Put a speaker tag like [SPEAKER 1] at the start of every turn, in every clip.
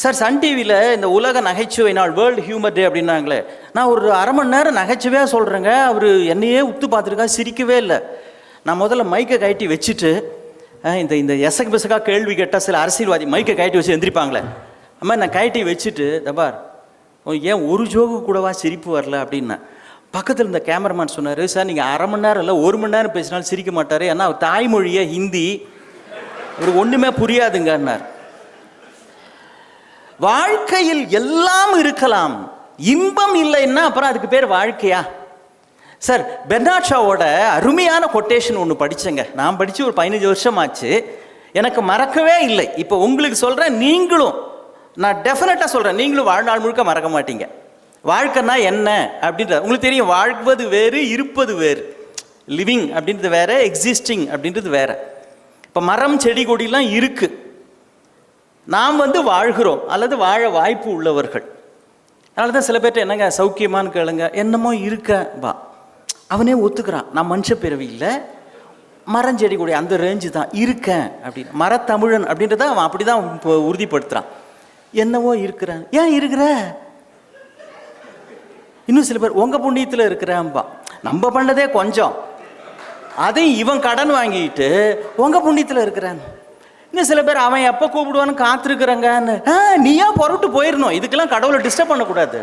[SPEAKER 1] Sir Sun டிவியில் இந்த உலக நகைச்சுவை நாள் வேர்ல்டு ஹியூமர் டே அப்படின்னாங்களே நான் ஒரு அரை மணி நேரம் நகைச்சுவையாக சொல்கிறேங்க அவர் என்னையே உத்து பார்த்துருக்கா சிரிக்கவே இல்லை. நான் முதல்ல மைக்கை கழட்டி வச்சுட்டு இந்த இந்த எசக்கு பிசக்கா கேள்வி கேட்டால் சில அரசியல்வாதி மைக்கை கட்டி வச்சு எந்திரிப்பாங்களே. அம்மா நான் கழட்டி வச்சுட்டு தபார் ஏன் ஒரு ஜோகு கூடவா சிரிப்பு வரல? அப்படின்னா பக்கத்தில் இந்த கேமராமேன் சொன்னார் சார் நீங்கள் அரை மணி நேரம் இல்லை ஒரு மணி நேரம் பேசினாலும் சிரிக்க மாட்டார். ஏன்னா அவர் ஹிந்தி. இவருக்கு ஒன்றுமே புரியாதுங்கன்னார். வாழ்க்கையில் எல்லாம் இருக்கலாம். இன்பம் இல்லைன்னா அப்புறம் அதுக்கு பேர் வாழ்க்கையா? சார் பெர்னாட்ஷாவோட அருமையான கொட்டேஷன் ஒன்று படித்தேங்க நான் படித்து ஒரு பதினஞ்சு வருஷம் ஆச்சு எனக்கு மறக்கவே இல்லை. இப்போ உங்களுக்கு சொல்கிறேன் நீங்களும். நான் டெஃபினட்டாக சொல்கிறேன் நீங்களும் வாழ்நாள் முழுக்க மறக்க மாட்டீங்க. வாழ்க்கைன்னா என்ன அப்படின்றது உங்களுக்கு தெரியும் வாழ்வது வேறு இருப்பது வேறு. லிவிங் அப்படின்றது வேறு எக்ஸிஸ்டிங் அப்படின்றது வேறு. இப்போ மரம் செடி கொடிலாம் இருக்குது நாம் வந்து வாழ்கிறோம் அல்லது வாழ வாய்ப்பு உள்ளவர்கள். அதனால தான் சில பேர்ட்ட என்னங்க சௌக்கியமான்னு கேளுங்க என்னமோ இருக்க வா. அவனே ஒத்துக்கிறான். நான் மனுஷ பிறவி இல்லை. மரம் செடி அந்த ரேஞ்சு தான். இருக்கேன் அப்படின்னு. மரத்தமிழன் அப்படின்றத அவன் அப்படி தான் இப்போ உறுதிப்படுத்துகிறான் என்னவோ இருக்கிறேன் ஏன் இருக்கிற? இன்னும் சில பேர் உங்கள் புண்ணியத்தில் இருக்கிறேன்பா நம்ம பண்ணதே கொஞ்சம். அதையும் இவன் கடன் வாங்கிட்டு உங்கள் புண்ணியத்தில் இருக்கிறான். இன்னும் சில பேர் அவன் எப்போ கூப்பிடுவான்னு காத்திருக்கிறங்கன்னு ஆ நீயா புறட்டு போயிடணும் இதுக்கெல்லாம் கடவுளை டிஸ்டர்ப் பண்ணக்கூடாது.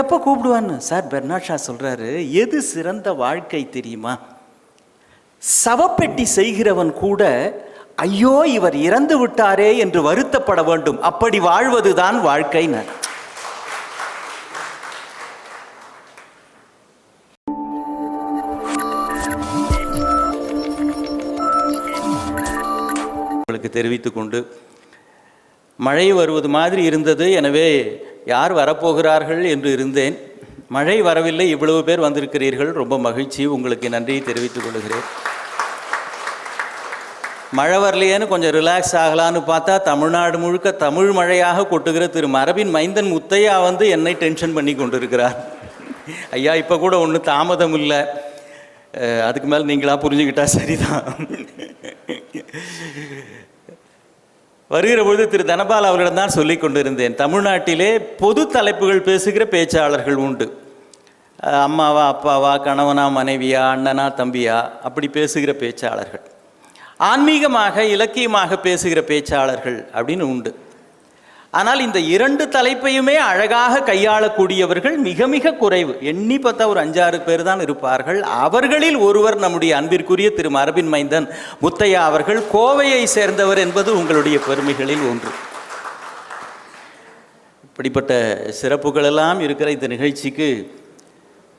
[SPEAKER 1] எப்போ கூப்பிடுவான்னு? சார் பெர்னாட் ஷா சொல்கிறாரு எது சிறந்த வாழ்க்கை தெரியுமா? சவப்பெட்டி செய்கிறவன் கூட ஐயோ இவர் இறந்து விட்டாரே என்று வருத்தப்பட வேண்டும். அப்படி வாழ்வதுதான் வாழ்க்கைன்னு. தெரிவித்துக்கொண்டு கொண்டு மழை வருவது மாதிரி இருந்தது எனவே யார் வரப்போகிறார்கள் என்று இருந்தேன். மழை வரவில்லை இவ்வளவு பேர் வந்திருக்கிறீர்கள். ரொம்ப மகிழ்ச்சி. உங்களுக்கு நன்றியை தெரிவித்துக் கொள்கிறேன். மழை வரலையேன்னு கொஞ்சம் ரிலாக்ஸ் ஆகலான்னு பார்த்தா தமிழ்நாடு முழுக்க தமிழ் மழையாக கொட்டுகிற திரு மரபின் மைந்தன் முத்தையா வந்து என்னை டென்ஷன் பண்ணி கொண்டிருக்கிறார். ஐயா இப்போ கூட ஒன்றும் தாமதம் இல்லை. அதுக்கு மேலே நீங்களாக புரிஞ்சுக்கிட்டா சரிதான். வருகிற பொழுது திரு தனபால் அவர்களிடம் தான் சொல்லிக் கொண்டிருந்தேன். தமிழ்நாட்டிலே பொது தலைப்புகள் பேசுகிற பேச்சாளர்கள் உண்டு. அம்மாவா அப்பாவா கணவனா மனைவியா அண்ணனா தம்பியா அப்படி பேசுகிற பேச்சாளர்கள். ஆன்மீகமாக இலக்கியமாக பேசுகிற பேச்சாளர்கள் அப்படின்னு உண்டு. ஆனால் இந்த இரண்டு தலைப்பையுமே அழகாக கையாளக்கூடியவர்கள் மிக மிக குறைவு. எண்ணி பார்த்தா ஒரு அஞ்சாறு பேர் தான் இருப்பார்கள். அவர்களில் ஒருவர் நம்முடைய அன்பிற்குரிய திரு மரபின் மைந்தன் முத்தையா அவர்கள் கோவையை சேர்ந்தவர் என்பது உங்களுடைய பெருமைகளில் ஒன்று. இப்படிப்பட்ட சிறப்புகளெல்லாம் இருக்கிற இந்த நிகழ்ச்சிக்கு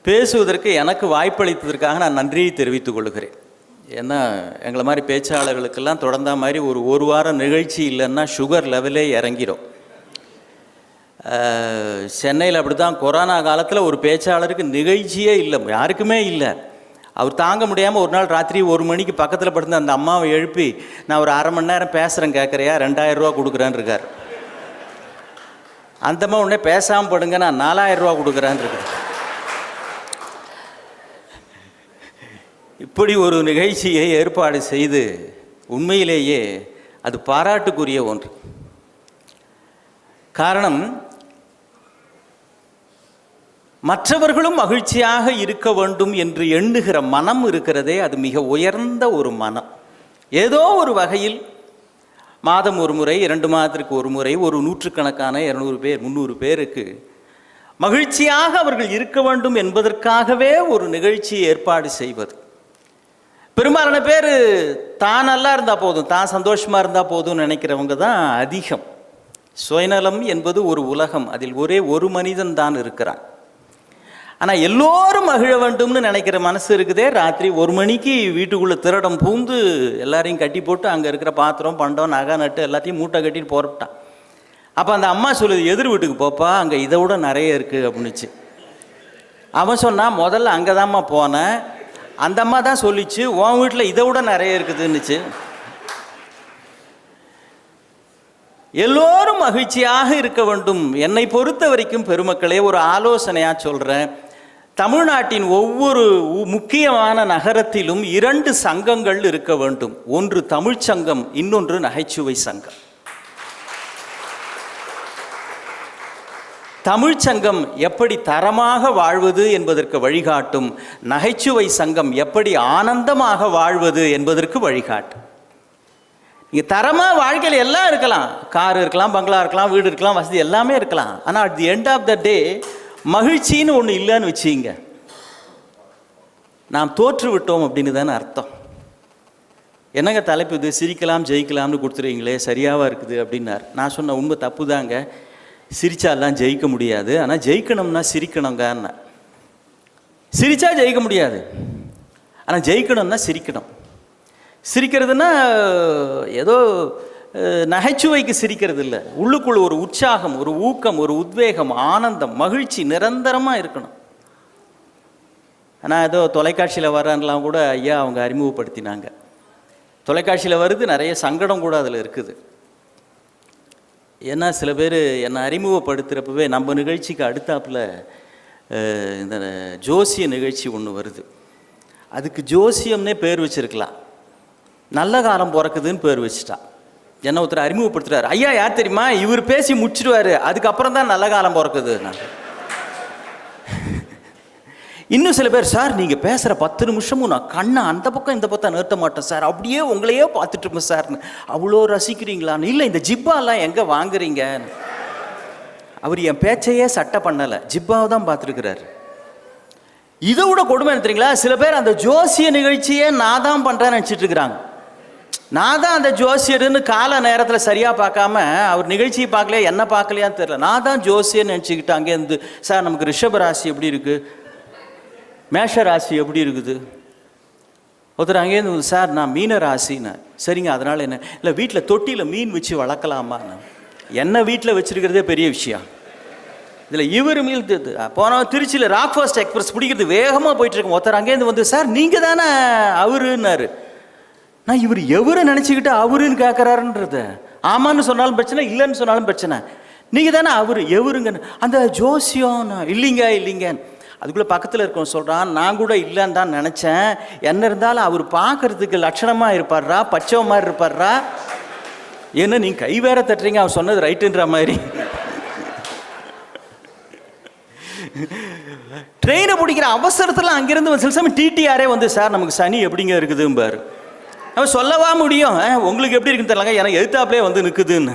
[SPEAKER 1] பேசுவதற்கு எனக்கு வாய்ப்பளித்ததற்காக நான் நன்றியை தெரிவித்துக் கொள்கிறேன். ஏன்னா எங்களை மாதிரி பேச்சாளர்களுக்கெல்லாம் தொடர்ந்த மாதிரி ஒரு ஒரு வாரம் நிகழ்ச்சி இல்லைன்னா சுகர் லெவலே இறங்கிடும் சென்னையில் அப்படி தான் கொரோனா காலத்தில் ஒரு பேச்சாளருக்கு நிகழ்ச்சியே இல்லை. யாருக்குமே இல்லை. அவர் தாங்க முடியாமல் ஒரு நாள் ராத்திரி ஒரு மணிக்கு பக்கத்தில் படுத்து அந்த அம்மாவை எழுப்பி நான் ஒரு அரை மணி நேரம் பேசுகிறேன் கேட்குறியா ரெண்டாயிரம் ரூபா கொடுக்குறேன்னு இருக்கார். அந்த அம்மா உடனே பேசாமல் படுங்க நான் நாலாயிரம் ரூபா கொடுக்குறேன்னு இருக்கேன் இப்படி ஒரு நிகழ்ச்சியை ஏற்பாடு செய்து உண்மையிலேயே அது பாராட்டுக்குரிய ஒன்று. காரணம் மற்றவர்களும் மகிழ்ச்சியாக இருக்க வேண்டும் என்று எண்ணுகிற மனம் இருக்கிறதே அது மிக உயர்ந்த ஒரு மனம். ஏதோ ஒரு வகையில் மாதம் ஒரு முறை இரண்டு மாதத்திற்கு ஒரு முறை ஒரு நூற்றுக்கணக்கான இரநூறு பேர் முந்நூறு பேருக்கு மகிழ்ச்சியாக அவர்கள் இருக்க வேண்டும் என்பதற்காகவே ஒரு நிகழ்ச்சி ஏற்பாடு செய்வது. பெரும்பாலான பேர் தான் நல்லா இருந்தால் போதும் தான் சந்தோஷமாக இருந்தால் போதும்னு நினைக்கிறவங்க தான் அதிகம். சுயநலம் என்பது ஒரு உலகம் அதில் ஒரே ஒரு மனிதன் தான் இருக்கிறான். ஆனால் எல்லோரும் மகிழ வேண்டும்னு நினைக்கிற மனசு இருக்குதே. ராத்திரி ஒரு மணிக்கு வீட்டுக்குள்ளே திருடம் பூந்து எல்லாரையும் கட்டி போட்டு அங்கே இருக்கிற பாத்திரம் பண்டம் நகை நட்டு எல்லாத்தையும் மூட்டை கட்டிட்டு போறட்டான் அப்போ அந்த அம்மா சொல்லுது எதிர் வீட்டுக்கு போப்பா அங்கே இதை விட நிறைய இருக்குது அப்படின்னுச்சு. அவன் சொன்னால் முதல்ல அங்கே தாம்மா போனேன் அந்த அம்மா தான் சொல்லிச்சு உன் வீட்டில் இதை விட நிறைய இருக்குதுன்னுச்சு. எல்லோரும் மகிழ்ச்சியாக இருக்க வேண்டும். என்னை பொறுத்த வரைக்கும் பெருமக்களே ஒரு ஆலோசனையாக சொல்கிறேன் தமிழ்நாட்டின் ஒவ்வொரு முக்கியமான நகரத்திலும் இரண்டு சங்கங்கள் இருக்க வேண்டும். ஒன்று தமிழ்ச்சங்கம் இன்னொன்று நகைச்சுவை சங்கம். தமிழ்ச் சங்கம் எப்படி தரமாக வாழ்வது என்பதற்கு வழிகாட்டும். நகைச்சுவை சங்கம் எப்படி ஆனந்தமாக வாழ்வது என்பதற்கு வழிகாட்டும். இங்கே தரமாக வாழ்க்கையில் எல்லாம் இருக்கலாம். கார் இருக்கலாம் பங்களா இருக்கலாம் வீடு இருக்கலாம் வசதி எல்லாமே இருக்கலாம். ஆனால் at the end of the day மகிழ்ச்சின்னு ஒன்று இல்லைன்னு வச்சுங்க. நாம் தோற்று விட்டோம் அப்படின்னு தானே அர்த்தம். என்னங்க தலைப்பு இது? சிரிக்கலாம் ஜெயிக்கலாம்னு கொடுத்துருவீங்களே சரியாவா இருக்குது அப்படின்னார். நான் சொன்ன உண்மை தப்பு தாங்க சிரிச்சாலாம் ஜெயிக்க முடியாது. ஆனால் ஜெயிக்கணும்னா சிரிக்கணுங்கன்னு சிரிச்சா ஜெயிக்க முடியாது. ஆனால் ஜெயிக்கணும்னா சிரிக்கணும். சிரிக்கிறதுனா ஏதோ நகைச்சுவைக்கு சிரிக்கிறது இல்லை உள்ளுக்குள் ஒரு உற்சாகம் ஒரு ஊக்கம் ஒரு உத்வேகம் ஆனந்தம் மகிழ்ச்சி நிரந்தரமாக இருக்கணும். ஆனால் ஏதோ தொலைக்காட்சியில் வரான்லாம் கூட ஐயா அவங்க அறிமுகப்படுத்தினாங்க. தொலைக்காட்சியில் வருது நிறைய சங்கடம் கூட அதில் இருக்குது. ஏன்னா சில பேர் என்னை அறிமுகப்படுத்துகிறப்பவே நம்ம நிகழ்ச்சிக்கு அடுத்தாப்புல இந்த ஜோசிய நிகழ்ச்சி ஒன்று வருது. அதுக்கு ஜோசியம்னே பேர் வச்சிருக்கலாம். நல்ல காலம் பிறக்குதுன்னு பேர் வச்சுட்டான். என்ன ஒருத்தர் அறிமுகப்படுத்துறாரு. ஐயா யார் தெரியுமா? இவர் பேசி முடிச்சிடுவாரு அதுக்கப்புறம் தான் நல்ல காலம் பிறக்குது. நான் இன்னும் சில பேர் சார் நீங்கள் பேசுகிற பத்து நிமிஷமும் நான் கண்ணை அந்த பக்கம் இந்த பக்கம் நிறுத்த மாட்டேன் சார். அப்படியே உங்களையே பார்த்துட்டு இருப்பேன் சார்னு அவ்வளோ ரசிக்கிறீங்களான்னு இல்லை இந்த ஜிப்பாலாம் எங்கே வாங்குறீங்க? அவர் என் பேச்சையே சட்டை பண்ணலை. ஜிப்பாவை தான் பார்த்துருக்கிறாரு. இதை விட கொடுமை என்ன தெரியுங்களா சில பேர் அந்த ஜோசிய நிகழ்ச்சியே நான் தான் பண்ணுறேன்னு நினச்சிட்டு இருக்கிறாங்க. நான் தான் அந்த ஜோசியர்னு கால நேரத்தில் சரியாக பார்க்காம அவர் நிகழ்ச்சியை பார்க்கலையா என்ன பார்க்கலையான்னு தெரியல. நான் தான் ஜோசியர்னு நினச்சிக்கிட்டு அங்கேருந்து சார் நமக்கு ரிஷப ராசி எப்படி இருக்குது மேஷ ராசி எப்படி இருக்குது? ஒருத்தர் அங்கேருந்து சார் நான் மீன ராசின்னு. சரிங்க அதனால் என்ன? இல்லை வீட்டில் தொட்டியில் மீன் வச்சு வளர்க்கலாமா என்ன வீட்டில் வச்சுருக்கிறதே பெரிய விஷயம். இதில் இவர் மீல் போன திருச்சியில் ராக் ஃபர்ஸ்ட் எக்ஸ்பிரஸ் பிடிக்கிறது வேகமாக போயிட்டுருக்கோம் ஒருத்தர் அங்கேருந்து வந்து சார் நீங்கள் தானே அவருன்னாரு. நான் இவர் எவரை நினச்சிக்கிட்டு அவருன்னு கேட்குறாருன்றத ஆமான்னு சொன்னாலும் பிரச்சனை இல்லைன்னு சொன்னாலும் பிரச்சனை. நீங்கள் தானே அவர் எவருங்க? அந்த ஜோசியம் இல்லைங்க இல்லைங்க. அதுக்குள்ளே பக்கத்தில் இருக்கவன் சொல்கிறான் நான் கூட இல்லைன்னு தான் நினச்சேன். என்ன இருந்தாலும் அவர் பார்க்கறதுக்கு லட்சணமாக இருப்பார்ரா பச்சை மாதிரி இருப்பார்ரா? ஏன்னா நீங்கள் கை வேற தட்டுறீங்க அவன் சொன்னது ரைட்டுன்ற மாதிரி. ட்ரெயினை பிடிக்கிற அவசரத்தில் அங்கேருந்து சில சமயம் டிடிஆரே வந்து சார் நமக்கு சனி எப்படிங்க இருக்குதும்பார்? அவன் சொல்லவா முடியும்? உங்களுக்கு எப்படி இருக்குன்னு தெரியலங்க. எனக்கு எதிர்த்தாப்புலே வந்து நிற்குதுன்னு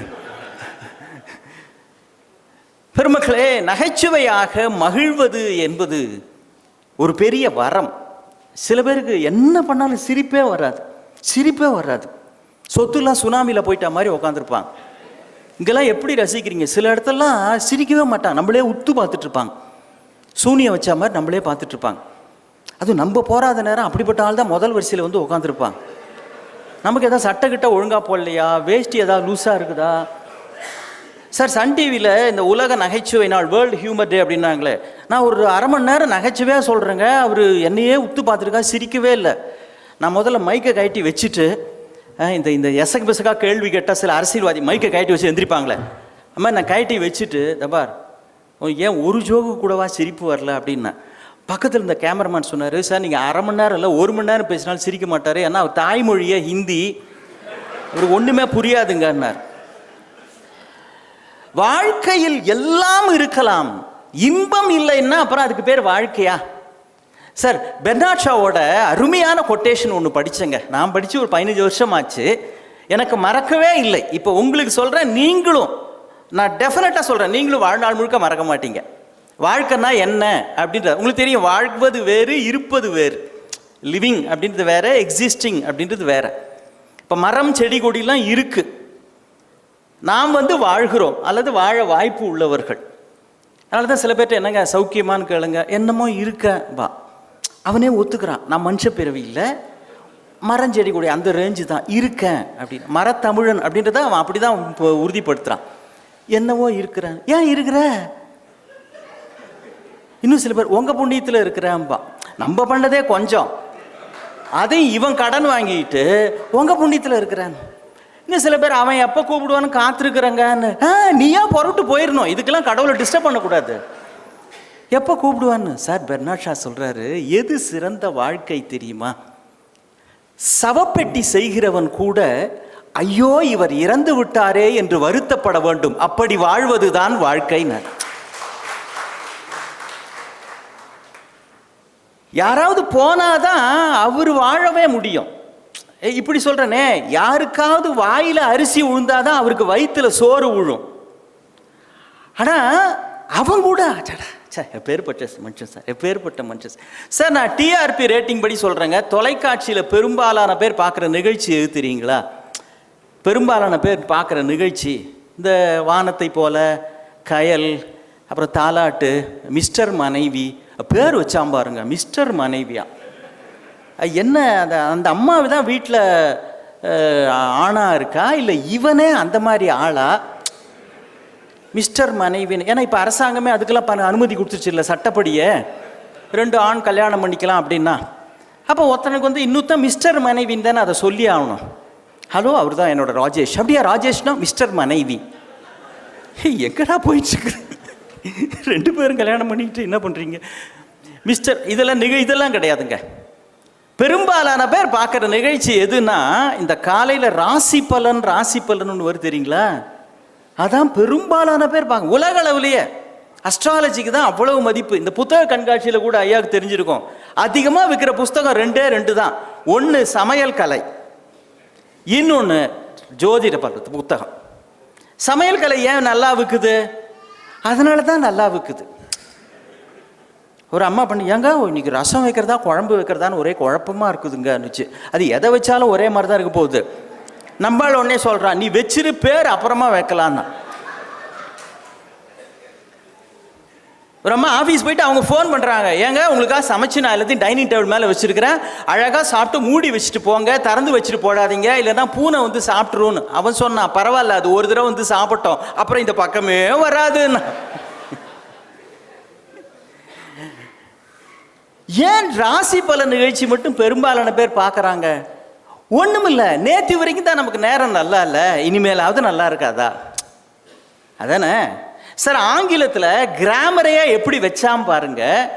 [SPEAKER 1] பெருமக்களே நகைச்சுவையாக மகிழ்வது என்பது ஒரு பெரிய வரம். சில பேருக்கு என்ன பண்ணாலும் சிரிப்பே வராது. சிரிப்பே வராது. சொத்துலாம் சுனாமியில் போயிட்ட மாதிரி உட்காந்துருப்பாங்க இங்கெல்லாம் எப்படி ரசிக்கிறீங்க? சில இடத்துலலாம் சிரிக்கவே மாட்டாங்க நம்மளே உத்து பார்த்துட்ருப்பாங்க சூனியம் வச்ச மாதிரி நம்மளே பார்த்துட்ருப்பாங்க அதுவும் நம்ம போகாத நேரம் அப்படிப்பட்ட ஆள் தான் முதல் வரிசையில் வந்து உட்காந்துருப்பாங்க நமக்கு எதாவது சட்டை கிட்ட ஒழுங்காக போடலையா? வேஷ்டி ஏதாவது லூஸாக இருக்குதா? சார் சன் டிவியில் இந்த உலக நகைச்சுவை நாள் வேர்ல்டு ஹியூமர் டே அப்படின்னாங்களே. நான் ஒரு அரை மணி நேரம் நகைச்சுவையாக சொல்கிறேங்க அவர் என்னையே உத்து பார்த்துருக்கா சிரிக்கவே இல்லை. நான் முதல்ல மைக்கை கட்டி வச்சுட்டு இந்த இந்த எசக்கு பிசக்கா கேள்வி கேட்டால் சில அரசியல்வாதி மைக்கை கழட்டி வச்சு எந்திரிப்பாங்களே. அம்மா நான் கட்டி வச்சுட்டு தபார் ஏன் ஒரு ஜோகு கூடவா சிரிப்பு வரல? அப்படின்னா பக்கத்தில் இருந்த கேமராமேன் சொன்னார் சார் நீங்கள் அரை மணி நேரம் இல்லை ஒரு மணி நேரம் பேசினாலும் சிரிக்க மாட்டார். ஏன்னா அவர் தாய்மொழியை ஹிந்தி. அவருக்கு ஒன்றுமே புரியாதுங்கன்னார். வாழ்க்கையில் எல்லாம் இருக்கலாம். இன்பம் இல்லைன்னா அப்புறம் அதுக்கு பேர் வாழ்க்கையா? சார் பெர்னாட்ஷாவோட அருமையான கொட்டேஷன் ஒன்று படித்தேங்க நான் படித்து ஒரு பதினஞ்சு வருஷம் ஆச்சு எனக்கு மறக்கவே இல்லை. இப்போ உங்களுக்கு சொல்கிறேன் நீங்களும். நான் டெஃபினட்டாக சொல்கிறேன் நீங்களும் வாழ்நாள் முழுக்க மறக்க மாட்டீங்க. வாழ்க்கைனா என்ன அப்படின்றது உங்களுக்கு தெரியும் வாழ்வது வேறு இருப்பது வேறு. லிவிங் அப்படின்றது வேற எக்ஸிஸ்டிங் அப்படின்றது வேற. இப்போ மரம் செடி கொடிலாம் இருக்குது நாம் வந்து வாழ்கிறோம் அல்லது வாழ வாய்ப்பு உள்ளவர்கள். அதனால தான் சில பேர்ட்ட என்னங்க சௌக்கியமான்னு கேளுங்க. என்னமோ இருக்க வா. அவனே ஒத்துக்கிறான். நான் மனுஷ பிறவி இல்லை. மரம் செடி கொடி அந்த ரேஞ்சு தான். இருக்கேன் அப்படின்னு. மரத்தமிழன் அப்படின்றத அவன் அப்படி தான் இப்போ உறுதிப்படுத்துகிறான் என்னவோ இருக்கிறேன். ஏன் இருக்கிற? இன்னும் சில பேர் உங்கள் புண்ணியத்தில் இருக்கிறேன்பா நம்ம பண்ணதே கொஞ்சம். அதையும் இவன் கடன் வாங்கிட்டு உங்கள் புண்ணியத்தில் இருக்கிறான். இன்னும் சில பேர் அவன் எப்போ கூப்பிடுவான்னு காத்திருக்கிறங்கன்னு. ஆ நீயா புறப்பட்டு போயிடணும் இதுக்கெல்லாம் கடவுளை டிஸ்டர்ப் பண்ணக்கூடாது. எப்போ கூப்பிடுவான்னு? சார் பெர்னாட் ஷா சொல்கிறாரு எது சிறந்த வாழ்க்கை தெரியுமா? சவப்பெட்டி செய்கிறவன் கூட ஐயோ இவர் இறந்து விட்டாரே என்று வருத்தப்பட வேண்டும். அப்படி வாழ்வதுதான் வாழ்க்கைன்னு. யாராவது போனாதான் அவர் வாழவே முடியும். ஏய், இப்படி சொல்றேனே யாருக்காவது வாயில அரிசி உழுந்தாதான் அவருக்கு வயிற்றில் சோறு விழும் ஆனா அவங்க கூட ஆச்சாடா சார் எப்பேற்பட்ட மனுஷன் சார் எப்பேற்பட்ட மனுஷன் சார். சார் நான் டிஆர்பி ரேட்டிங் படி சொல்கிறேங்க தொலைக்காட்சியில் பெரும்பாலான பேர் பார்க்குற நிகழ்ச்சி எது தெரியுங்களா? பெரும்பாலான பேர் பார்க்குற நிகழ்ச்சி இந்த வானத்தை போல கயல் அப்புறம் தாலாட்டு மிஸ்டர் மனைவி பேர் வச்சாம் பாருங்க மிஸ்டர் மனைவியா. என்ன அந்த அந்த அம்மாவை தான் வீட்டில் ஆணா இருக்கா? இல்லை இவனே அந்த மாதிரி ஆளா? மிஸ்டர் மனைவின்னு ஏன்னா இப்போ அரசாங்கமே அதுக்கெல்லாம் ப அனுமதி கொடுத்துருச்சு இல்லை சட்டப்படியே. ரெண்டு ஆண் கல்யாணம் பண்ணிக்கலாம் அப்படின்னா. அப்போ ஒருத்தனுக்கு வந்து இன்னொருத்தன் மிஸ்டர் மனைவின்னு தானே அதை சொல்லி ஆகணும். ஹலோ அவர் தான் என்னோட ராஜேஷ். அப்படியா ராஜேஷ்னா மிஸ்டர் மனைவி. எங்கடா போயிட்டு ரெண்டு பேரும் கல்யாணம் பண்ணிக்கிட்டு என்ன பண்ணுறீங்க மிஸ்டர் இதெல்லாம் நிக இதெல்லாம் கிடையாதுங்க. பெரும்பாலான பேர் பார்க்குற நிகழ்ச்சி எதுனா இந்த காலையில் ராசி பலன் ராசி பலன் ஒன்று வருது தெரியுங்களா? அதான் பெரும்பாலான பேர் பார்க்க உலக அளவுலயே அஸ்ட்ராலஜிக்கு தான் அவ்வளவு மதிப்பு. இந்த புத்தக கண்காட்சியில் கூட ஐயாவுக்கு தெரிஞ்சிருக்கும். அதிகமாக விற்கிற புஸ்தகம் ரெண்டே ரெண்டு தான். ஒன்று சமையல் கலை. இன்னொன்று ஜோதிட பல புத்தகம். சமையல் கலை ஏன் நல்லா விற்குது அதனால தான் நல்லா விற்குது ஒரு அம்மா பண்ணி ஏங்க இன்னைக்கு ரசம் வைக்கிறதா குழம்பு வைக்கிறதான்னு ஒரே குழப்பமா இருக்குதுங்கன்னுச்சு அது எதை வச்சாலும் ஒரே மாதிரி தான் இருக்க போகுது. நம்மளால் உடனே சொல்கிறான் நீ வச்சிரு பேர் அப்புறமா வைக்கலான்னா ஒரு அம்மா ஆஃபீஸ் போயிட்டு அவங்க ஃபோன் பண்ணுறாங்க ஏங்க உங்களுக்காக சமைச்சு நான் எல்லாத்தையும் டைனிங் டேபிள் மேலே வச்சுருக்கிறேன். அழகாக சாப்பிட்டு மூடி வச்சுட்டு போங்க திறந்து வச்சுட்டு போடாதீங்க. இல்லைன்னா பூனை வந்து சாப்பிட்ருன்னு அவன் சொன்னான் பரவாயில்ல அது ஒரு தடவை வந்து சாப்பிட்டோம். அப்புறம் இந்த பக்கமே வராதுன்னு. ஏன் ராசி பல நிகழ்ச்சி மட்டும் பெரும்பாலான பேர் பார்க்குறாங்க? ஒண்ணுமில்ல நேற்று வரைக்கும் தான் நமக்கு நேரம் நல்லா இல்லை. இனிமேலாவது நல்லா இருக்காதா? அதானே? சார் ஆங்கிலத்தில் கிராமரையே எப்படி வச்சாம் பாருங்க.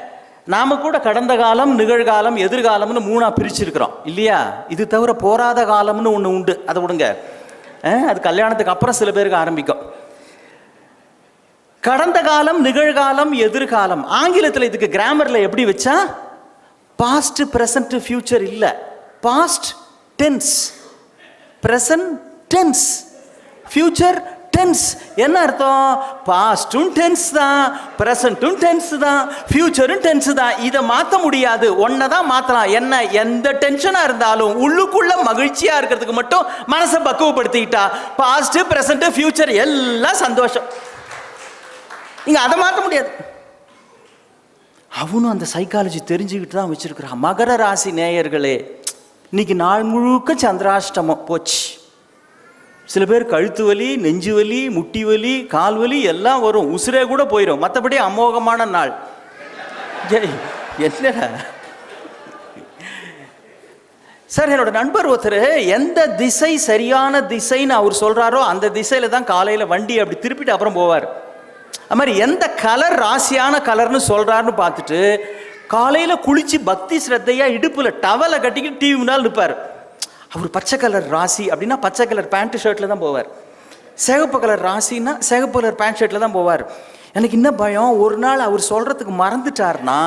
[SPEAKER 1] நாம கூட கடந்த காலம் நிகழ்காலம் எதிர்காலம்னு மூணா பிரிச்சிருக்கிறோம். இல்லையா? இது தவிர போராத காலம்னு ஒன்று உண்டு. அதை விடுங்க. அது கல்யாணத்துக்கு அப்புறம் சில பேருக்கு ஆரம்பிக்கும். கடந்த காலம் நிகழ்காலம் எதிர்காலம். ஆங்கிலத்தில் இதுக்கு கிராமரில் எப்படி வச்சா? பாஸ்ட் ப்ரெசன்ட் ஃபியூச்சர் இல்லை. Past tense present tense future tense. என்ன அர்த்தம்? பாஸ்ட்டும் டென்ஸ் தான் ப்ரெசண்ட்டும் டென்ஸ் தான் ஃப்யூச்சரும் டென்ஸ் தான். இதை மாற்ற முடியாது. ஒன்றை தான் மாற்றலாம் என்ன? எந்த டென்ஷனாக இருந்தாலும் உள்ளுக்குள்ள மகிழ்ச்சியாக இருக்கிறதுக்கு மட்டும் மனசை பக்குவப்படுத்திக்கிட்டா. பாஸ்ட்டு ப்ரெசண்ட்டு ஃப்யூச்சர் எல்லாம் சந்தோஷம். இங்கே அதை மாற்ற முடியாது. அவனும் அந்த சைக்காலஜி தெரிஞ்சுக்கிட்டு தான் வச்சுருக்குறான். மகர ராசி நேயர்களே இன்னைக்கு நாள் முழுக்க சந்திராஷ்டமம். போச்சு. சில பேர் கழுத்து வலி நெஞ்சு வலி முட்டி வலி கால் வலி எல்லாம் வரும். உசுரே கூட போயிடும் மற்றபடி அமோகமான நாள். ஜெய் என்னடா? சார் என்னோட நண்பர் ஒருத்தர் எந்த திசை சரியான திசைன்னு அவர் சொல்கிறாரோ அந்த திசையில் தான் காலையில் வண்டி அப்படி திருப்பிட்டு அப்புறம் போவார். அது மாதிரி எந்த கலர் ராசியான கலர்னு சொல்கிறாருன்னு பார்த்துட்டு காலையில் குளித்து பக்தி ஸ்ரத்தையாக இடுப்பில் டவலை கட்டிக்கிட்டு டிவி முன்னால் நிற்பார் அவர் பச்சை கலர் ராசி அப்படின்னா பச்சை கலர் பேண்ட் ஷர்ட்டில் தான் போவார். சிகப்பு கலர் ராசின்னா சிகப்பு கலர் பேண்ட் ஷர்ட்டில் தான் போவார். எனக்கு என்ன பயம்? ஒரு நாள் அவர் சொல்கிறதுக்கு மறந்துட்டார்னா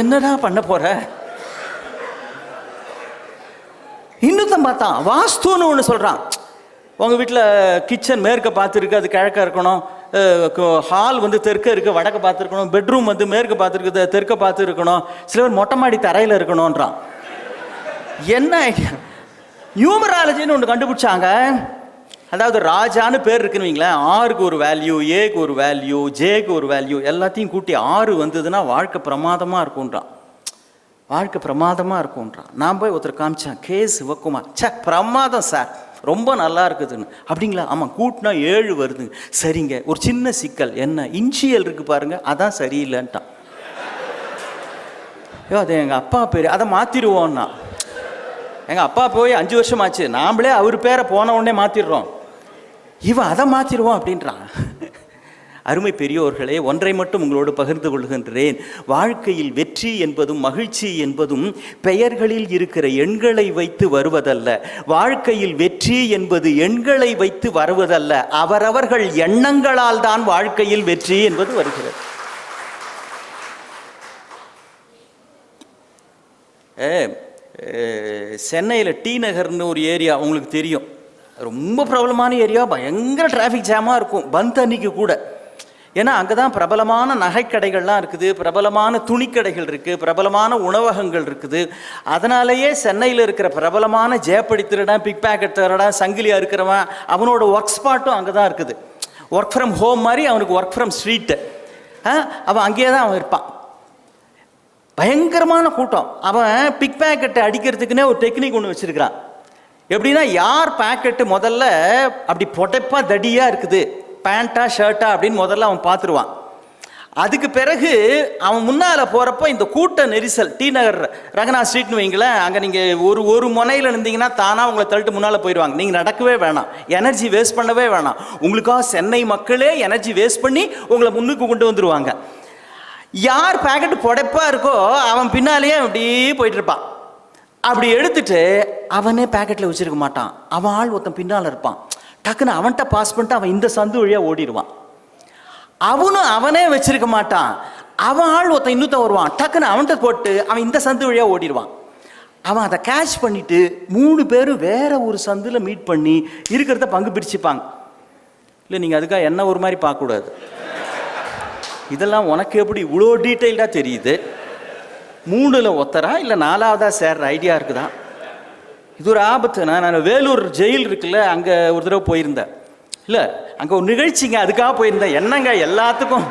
[SPEAKER 1] என்னடா பண்ண போகிற இன்னொருத்தன் பார்த்தான். வாஸ்துன்னு ஒன்று சொல்கிறான் உங்கள் வீட்டில் கிச்சன் மேற்க பார்த்துருக்கு அது கிழக்க இருக்கணும். ஹால் வந்து தெற்க இருக்கு வடக்க பார்த்துருக்கணும். பெட்ரூம் வந்து மேற்க பார்த்துருக்கு தெற்க பார்த்து இருக்கணும் சில பேர் மொட்டை மாடி தரையில் இருக்கணுன்றான் என்ன நியூமராலஜின்னு ஒன்று கண்டுபிடிச்சாங்க. அதாவது ராஜான்னு பேர் இருக்குன்னு வைங்களேன். ஆறுக்கு ஒரு வேல்யூ ஏக்கு ஒரு வேல்யூ ஜேக்கு ஒரு வேல்யூ எல்லாத்தையும் கூட்டி ஆறு வந்ததுன்னா வாழ்க்கை பிரமாதமாக இருக்கும்ன்றான். வாழ்க்கை பிரமாதமாக இருக்கும்ன்றான். நான் போய் ஒருத்தர் காமிச்சேன் கே சிவக்குமார் சே பிரமாதம் சார் ரொம்ப நல்லா இருக்குதுன்னு. அப்படிங்களா? ஆமாம் கூட்டினா ஏழு வருதுங்க. சரிங்க ஒரு சின்ன சிக்கல். என்ன? இன்ஷியல் இருக்குது பாருங்கள் அதான் சரியில்லைன்ட்டான். ஐயோ அது எங்கள் அப்பா பேர். அதை மாற்றிடுவோன்னா எங்கள் அப்பா போய் அஞ்சு வருஷம் ஆச்சு நாம்ளே அவர் பேரை போன உடனே மாற்றிடுறோம் இவன் அதை மாற்றிடுவோம் அப்படின்றான் அருமை பெரியோர்களே ஒன்றை மட்டும் உங்களோடு பகிர்ந்து கொள்கின்றேன். வாழ்க்கையில் வெற்றி என்பதும் மகிழ்ச்சி என்பதும் பெயர்களில் இருக்கிற எண்களை வைத்து வருவதல்ல. வாழ்க்கையில் வெற்றி என்பது எண்களை வைத்து வருவதல்ல. அவரவர்கள் எண்ணங்களால் தான் வாழ்க்கையில் வெற்றி என்பது வருகிறது. ஏ சென்னையில் டி நகர்னு ஒரு ஏரியா உங்களுக்கு தெரியும். ரொம்ப பிரபலமான ஏரியா பயங்கர டிராஃபிக் ஜாமாக இருக்கும் பந்த் அன்னைக்கு கூட. ஏன்னா அங்கே தான் பிரபலமான நகைக்கடைகள்லாம் இருக்குது பிரபலமான துணிக்கடைகள் இருக்குது பிரபலமான உணவகங்கள் இருக்குது. அதனாலேயே சென்னையில் இருக்கிற பிரபலமான ஜெயப்படி திருடன் பிக் பேக்கெட் திருடன் சங்கிலியாக இருக்கிறவன் அவனோட ஒர்க் ஸ்பாட்டும் அங்கே தான் இருக்குது. ஒர்க் ஃப்ரம் ஹோம் மாதிரி அவனுக்கு ஒர்க் ஃப்ரம் ஸ்ட்ரீட்டு அவன் அங்கேயே தான் அவன் இருப்பான். பயங்கரமான கூட்டம். அவன் பிக் பேக்கெட்டை அடிக்கிறதுக்குன்னே ஒரு டெக்னிக் ஒன்று வச்சுருக்கிறான். எப்படின்னா யார் பேக்கெட்டு முதல்ல அப்படி பொடைப்பா தடியாக இருக்குது பேண்ட்டா ஷர்ட்டா அப்படின்னு முதல்ல அவன் பார்த்துருவான் அதுக்கு பிறகு அவன் முன்னால் போகிறப்போ இந்த கூட்ட நெரிசல் டி நகர் ரங்கநாத் ஸ்ட்ரீட்னு வைங்களேன் அங்கே நீங்கள் ஒரு ஒரு முனையில் இருந்தீங்கன்னா தானாக உங்களை தள்ளிட்டு முன்னால் போயிடுவாங்க நீங்கள் நடக்கவே வேணாம். எனர்ஜி வேஸ்ட் பண்ணவே வேணாம். உங்களுக்காக சென்னை மக்களே எனர்ஜி வேஸ்ட் பண்ணி உங்களை முன்னுக்கு கொண்டு வந்துடுவாங்க யார் பேக்கெட் புடைப்பாக இருக்கோ அவன் பின்னாலேயே அப்படியே போயிட்டு இருப்பான் அப்படி எடுத்துட்டு அவனே பேக்கெட்டில் வச்சிருக்க மாட்டான். அவன் ஆள் ஒருத்தன் பின்னால் இருப்பான். டக்குன்னு அவன்கிட்ட பாஸ் பண்ணிட்டு அவன் இந்த சந்து வழியாக ஓடிடுவான். அவனும் அவனே வச்சிருக்க மாட்டான். அவன் ஆள் ஒருத்தன் இன்னொருத்தன் வருவான். டக்குன்னு அவன்கிட்ட போட்டு அவன் இந்த சந்து வழியாக ஓடிடுவான். அவன் அதை கேட்ச் பண்ணிவிட்டு மூணு பேரும் வேறு ஒரு சந்தில் மீட் பண்ணி இருக்கிறத பங்கு பிரிச்சுப்பாங்க. இல்லை நீங்கள் அதுக்காக என்ன ஒரு மாதிரி பார்க்கக்கூடாது. இதெல்லாம் உனக்கு எப்படி இவ்வளோ டீட்டெயில்டாக தெரியுது? மூணில் ஒத்தரா இல்லை நாலாவதா சேர்ற ஐடியா இருக்குதா? இது ஒரு ஆபத்து. நான் நான் வேலூர் ஜெயில் இருக்குல்ல அங்கே ஒரு தடவை போயிருந்தேன். இல்லை அங்கே ஒரு நிகழ்ச்சிங்க அதுக்காக போயிருந்தேன். என்னங்க எல்லாத்துக்கும்?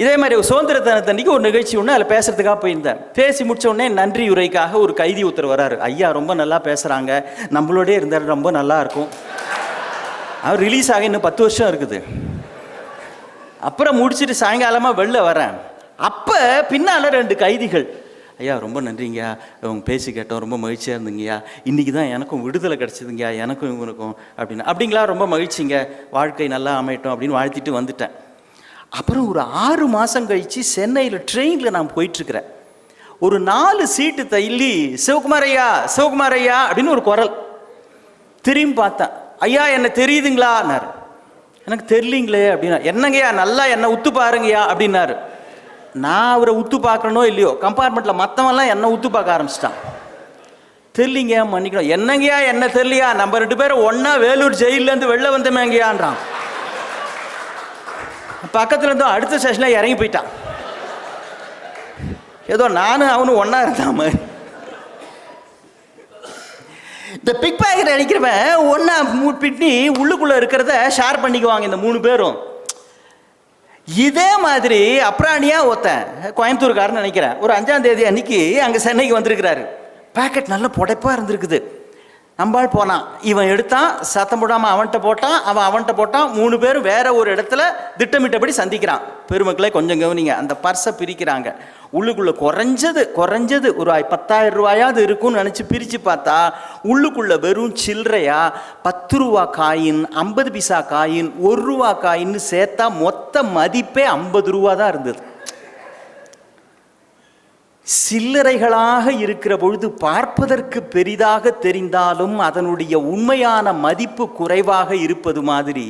[SPEAKER 1] இதே மாதிரி ஒரு சுதந்திர தினத்தன்னைக்கு ஒரு நிகழ்ச்சி ஒன்று அதில் பேசுறதுக்காக போயிருந்தேன். பேசி முடிச்ச உடனே நன்றி உரைக்காக ஒரு கைதி ஒருத்தர் வராரு. ஐயா ரொம்ப நல்லா பேசுகிறாங்க நம்மளோடே இருந்தால் ரொம்ப நல்லா இருக்கும். அவர் ரிலீஸ் ஆக இன்னும் பத்து வருஷம் இருக்குது. அப்புறம் முடிச்சுட்டு சாயங்காலமாக வெளில வரேன். அப்போ பின்னால் ரெண்டு கைதிகள். ஐயா ரொம்ப நன்றிங்கய்யா. உங்க பேசி கேட்டோம் ரொம்ப மகிழ்ச்சியாக இருந்தீங்கய்யா. இன்றைக்கி தான் எனக்கும் விடுதலை கிடச்சிதுங்கய்யா. எனக்கும் இவனுக்கும் அப்படின்னு. அப்படிங்களா? ரொம்ப மகிழ்ச்சிங்க. வாழ்க்கை நல்லா அமையட்டும் அப்படின்னு வாழ்த்திட்டு வந்துட்டேன். அப்புறம் ஒரு ஆறு மாதம் கழித்து சென்னையில் ட்ரெயினில் நான் போயிட்டுருக்கிறேன். ஒரு நாலு சீட்டு தள்ளி சிவகுமார் ஐயா சிவகுமார் ஐயா அப்படின்னு ஒரு குரல். திரும்பி பார்த்தேன். ஐயா என்ன தெரியுதுங்களான்னாரு எனக்கு தெரியலீங்களே அப்படின்னா என்னங்கய்யா நல்லா என்ன உத்து பாருங்கய்யா அப்படின்னாரு. நான் அவரை உத்து பார்க்கறனோ இல்லையோ கம்பார்ட்மெண்ட்டில் மற்றவெல்லாம் என்ன உத்து பார்க்க ஆரம்பிச்சிட்டான். தெரியலிங்க மன்னிக்கணும். என்னங்கய்யா என்ன தெரியலையா? நம்ம ரெண்டு பேரும் ஒன்றா வேலூர் ஜெயிலேருந்து வெளில வந்தமேங்கய்யான்றான். பக்கத்தில் இருந்தோம் அடுத்த ஸ்டேஷனில் இறங்கி போயிட்டான். ஏதோ நானும் அவனும் ஒன்றா இருந்தான் மாதிரி. இந்த பிக் பேக்கெட் அடிக்கிறவன் ஒன்றா பிட்னி உள்ளுக்குள்ளே இருக்கிறத ஷேர் பண்ணிக்குவாங்க இந்த மூணு பேரும். இதே மாதிரி அப்ராணியா ஒருத்தன் கோயம்புத்தூர்காரன்னு நினைக்கிறேன். ஒரு அஞ்சாம் தேதி அன்னைக்கு அங்கே சென்னைக்கு வந்திருக்கிறாரு. பேக்கெட் நல்ல புடைப்பா இருந்திருக்குது. நம்பாள் போனான். இவன் எடுத்தான் சத்தம் போடாமல் அவன்கிட்ட போட்டான் அவன் அவன்கிட்ட போட்டான் மூணு பேரும் வேற ஒரு இடத்துல திட்டமிட்டபடி சந்திக்கிறான். பெருமக்களே கொஞ்சம் கவனிங்க அந்த பர்ஸை பிரிக்கிறாங்க. உள்ளுக்குள்ளே குறைஞ்சது குறைஞ்சது ஒரு பத்தாயிரம் ரூபாயாவது இருக்கும்னு நினச்சி பிரித்து பார்த்தா உள்ளுக்குள்ளே வெறும் சில்லறையா பத்து ரூபா காயின் ஐம்பது பைசா காயின் ஒரு ரூபா காயின்னு சேர்த்தா மொத்த மதிப்பே ஐம்பது ரூபா தான் இருந்தது. சில்லறைகளாக இருக்கிற பொழுது பார்ப்பதற்கு பெரிதாக தெரிந்தாலும் அதனுடைய உண்மையான மதிப்பு குறைவாக இருப்பது மாதிரி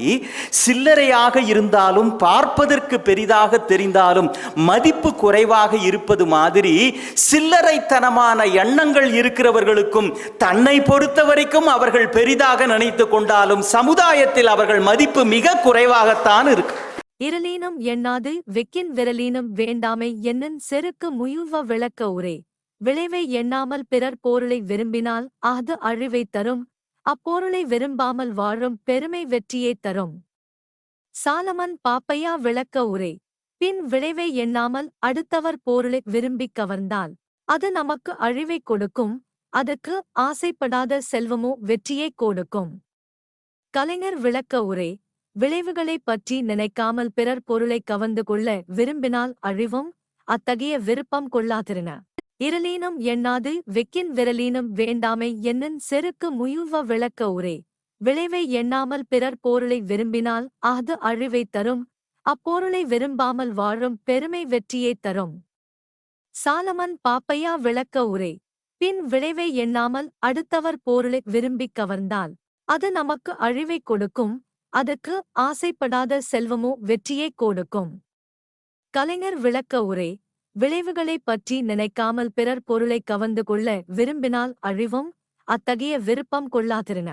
[SPEAKER 1] சில்லறையாக இருந்தாலும் பார்ப்பதற்கு பெரிதாக தெரிந்தாலும் மதிப்பு குறைவாக இருப்பது மாதிரி சில்லறைத்தனமான எண்ணங்கள் இருக்கிறவர்களுக்கும் தன்னை பொறுத்த வரைக்கும் அவர்கள் பெரிதாக நினைத்து கொண்டாலும் சமுதாயத்தில் அவர்கள் மதிப்பு மிக குறைவாகத்தான் இருக்கு.
[SPEAKER 2] இரலீனம் எண்ணாது வெக்கின் விரலீனம் வேண்டாமை என்னும் செருக்கு முயுவ விளக்க உரே. விளைவை எண்ணாமல் பிறர் போருளை விரும்பினால் அது அழிவை தரும் அப்பொருளை விரும்பாமல் வாழும் பெருமை வெற்றியே தரும். சாலமன் பாப்பையா விளக்க உரே. பின் விளைவை எண்ணாமல் அடுத்தவர் பொருளை விரும்பிக் கவர்ந்தால் அது நமக்கு அழிவை கொடுக்கும் அதற்கு ஆசைப்படாத செல்வமோ வெற்றியை கொடுக்கும். கலைஞர் விளக்க உரை. விளைவுகளைப் பற்றி நினைக்காமல் பிறர் பொருளைக் கவர்ந்து கொள்ள விரும்பினால் அழிவும் அத்தகைய விருப்பம் கொள்ளாதிருன. இரலீனம் எண்ணாது வெக்கின் விரலீனம் வேண்டாமை என்னும் செருக்கு முயுவ விளக்க உரே. விளைவை எண்ணாமல் பிறர் போருளை விரும்பினால் அது அழிவை தரும் அப்போருளை விரும்பாமல் வாழும் பெருமை வெற்றியை தரும். சாலமன் பாப்பையா விளக்க உரை. பின் விளைவை எண்ணாமல் அடுத்தவர் போருளை விரும்பிக் கவர்ந்தால் அது நமக்கு அழிவை கொடுக்கும் அதற்கு ஆசைப்படாத செல்வமோ வெற்றியே கொடுக்கும். கலைஞர் விளக்க உரை விளைவுகளைப் பற்றி நினைக்காமல் பிறர் பொருளைக் கவர்ந்து கொள்ள விரும்பினால் அழிவும் அத்தகைய விருப்பம் கொள்ளாதிருன.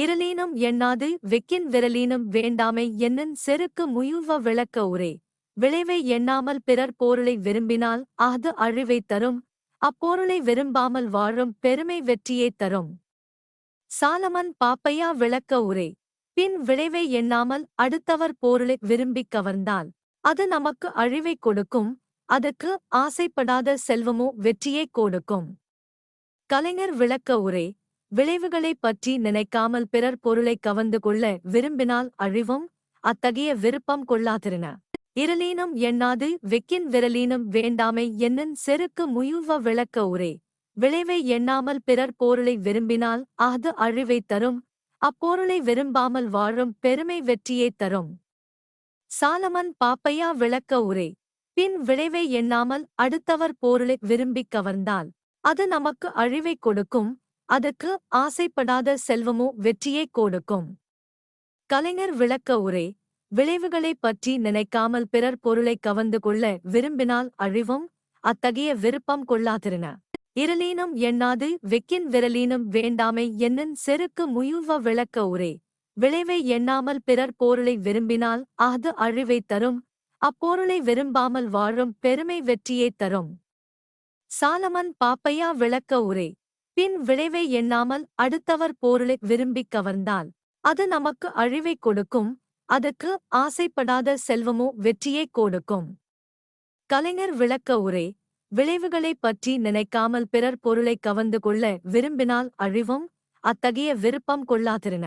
[SPEAKER 2] இருளீனும் எண்ணாது வெக்கின் விரலீனும் வேண்டாமை என்னும் செருக்கு முயுவ விளக்க உரே விளைவை எண்ணாமல் பிறர் பொருளை விரும்பினால் அது அழிவைத் தரும் அப்பொருளை விரும்பாமல் வாழும் பெருமை வெற்றியைத் தரும். சாலமன் பாப்பையா விளக்க உரே பின் விளைவை எண்ணாமல் அடுத்தவர் பொருளை விரும்பிக் கவர்ந்தால் அது நமக்கு அழிவைக் கொடுக்கும் அதுக்கு ஆசைப்படாத செல்வமோ வெற்றியைக் கொடுக்கும். கலைஞர் விளக்க உரை விளைவுகளைப் பற்றி நினைக்காமல் பிறர் பொருளைக் கவர்ந்து கொள்ள விரும்பினால் அழிவும் அத்தகைய விருப்பம் கொள்ளாதிருன. இருளீனும் எண்ணாது வெக்கின் விரலீனும் வேண்டாமை என்னும் செருக்கு முயுவ விளக்க உரே விளைவை எண்ணாமல் பிறர் பொருளை விரும்பினால் அது அழிவைத் தரும் அப்பொருளை விரும்பாமல் வாழும் பெருமை வெற்றியைத் தரும். சாலமன் பாப்பையா விளக்க உரை. பின் விளைவை எண்ணாமல் அடுத்தவர் பொருளை விரும்பிக் கவர்ந்தால் அது நமக்கு அழிவைக் கொடுக்கும் அதுக்கு ஆசைப்படாத செல்வமோ வெற்றியைக் கொடுக்கும். கலைஞர் விளக்க உரை. விளைவுகளைப் பற்றி நினைக்காமல் பிறர் பொருளைக் கவர்ந்து கொள்ள விரும்பினால் அழிவும் அத்தகைய விருப்பம் கொள்ளாதிருன. இருளீனும் எண்ணாது வெக்கின் விரலீனம் வேண்டாமை என்னும் செருக்கு முயுவ விளக்க உரே. விளைவை எண்ணாமல் பிறர் பொருளை விரும்பினால் அது அழிவைத் தரும் அப்பொருளை விரும்பாமல் வாழும் பெருமை வெற்றியைத் தரும். சாலமன் பாப்பையா விளக்க உரை. பின் விளைவை எண்ணாமல் அடுத்தவர் பொருளை விரும்பிக் கவர்ந்தால் அது நமக்கு அழிவைக் கொடுக்கும் அதுக்கு ஆசைப்படாத செல்வமோ வெற்றியைக் கொடுக்கும். கலைஞர் விளக்க உரை. விளைவுகளைப் பற்றி நினைக்காமல் பிறர் பொருளைக் கவர்ந்து கொள்ள விரும்பினால் அழிவும் அத்தகைய விருப்பம் கொள்ளாதிருன.